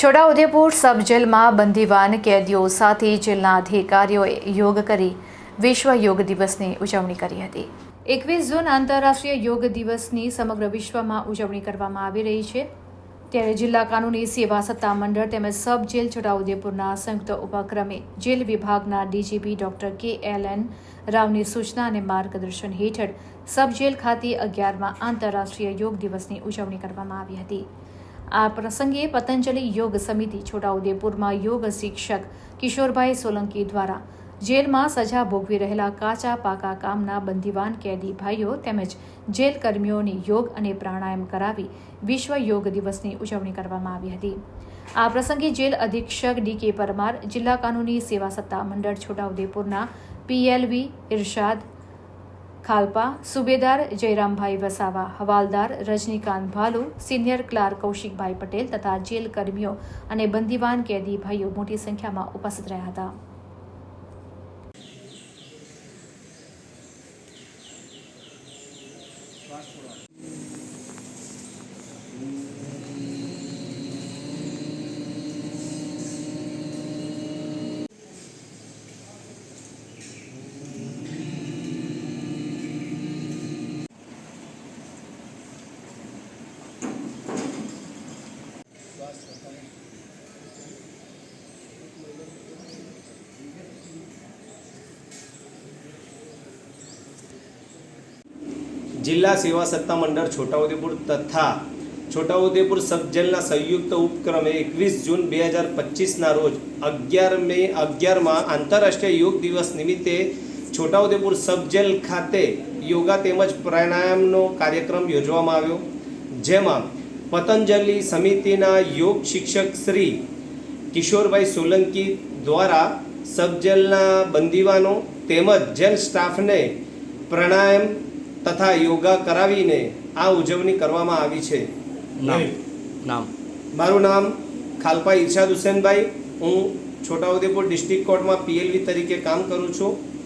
છોટાઉદેપુર સબ જેલમાં બંદીવાન કેદીઓ સાથે જેલના અધિકારીઓએ યોગ કરી વિશ્વ યોગ દિવસની ઉજવણી કરી હતી. એકવીસ જૂન આંતરરાષ્ટ્રીય યોગ દિવસની સમગ્ર વિશ્વમાં ઉજવણી કરવામાં આવી રહી છે. ત્યારે જિલ્લા કાનૂની સેવા સત્તા મંડળ તેમજ સબ જેલ છોટાઉદેપુરના સંયુક્ત ઉપક્રમે જેલ વિભાગના DGP doctor K L N રાવની સૂચના અને માર્ગદર્શન હેઠળ સબ જેલ ખાતે અગિયારમાં આંતરરાષ્ટ્રીય યોગ દિવસની ઉજવણી કરવામાં આવી હતી. આ પ્રસંગે પતંજલિ યોગ સમિતિ છોટાઉદેપુરમાં યોગ શિક્ષક કિશોરભાઈ સોલંકી દ્વારા જેલમાં સજા ભોગવી રહેલા કાચા પાકા કામના બંદીવાન કેદી ભાઈઓ તેમજ જેલ કર્મીઓને યોગ અને પ્રાણાયામ કરાવી વિશ્વ યોગ દિવસની ઉજવણી કરવામાં આવી હતી. આ પ્રસંગે જેલ અધિક્ષક ડી કે પરમાર, જિલ્લા કાનૂની સેવા સત્તા મંડળ છોટાઉદેપુરના પીએલવી ઇરશાદ ખાલપા, સુબેદાર જયરામભાઈ વસાવા, હવાલદાર રજનીકાંત ભાલુ, સિનિયર ક્લાર્ક કૌશિકભાઈ પટેલ તથા જેલ કર્મીઓ અને બંદીવાન કેદી ભાઈઓ મોટી સંખ્યામાં ઉપસ્થિત રહ્યા હતા. જિલ્લા સેવા સત્તા મંડળ છોટાઉદેપુર તથા છોટાઉદેપુર સબજેલના સંયુક્ત ઉપક્રમે એકવીસ જૂન બે હજાર પચીસના રોજ અગિયાર મે અગિયારમાં આંતરરાષ્ટ્રીય યોગ દિવસ નિમિત્તે છોટાઉદેપુર સબજેલ ખાતે યોગા તેમજ પ્રાણાયામનો કાર્યક્રમ યોજવામાં આવ્યો. જેમાં પતંજલિ સમિતિના યોગ શિક્ષક શ્રી કિશોરભાઈ સોલંકી દ્વારા સબજેલના બંદીવાનો તેમજ જેલ સ્ટાફને પ્રાણાયામ તથા યોગા કરાવીને આ ઉજવણી કરવામાં આવી છે. નામ. નામ. મારું નામ ખાલપા ઇરશાદ હુસેનભાઈ. હું છોટાઉદેપુર ડિસ્ટ્રિક્ટ કોર્ટમાં પીએલવી તરીકે કામ કરું છું.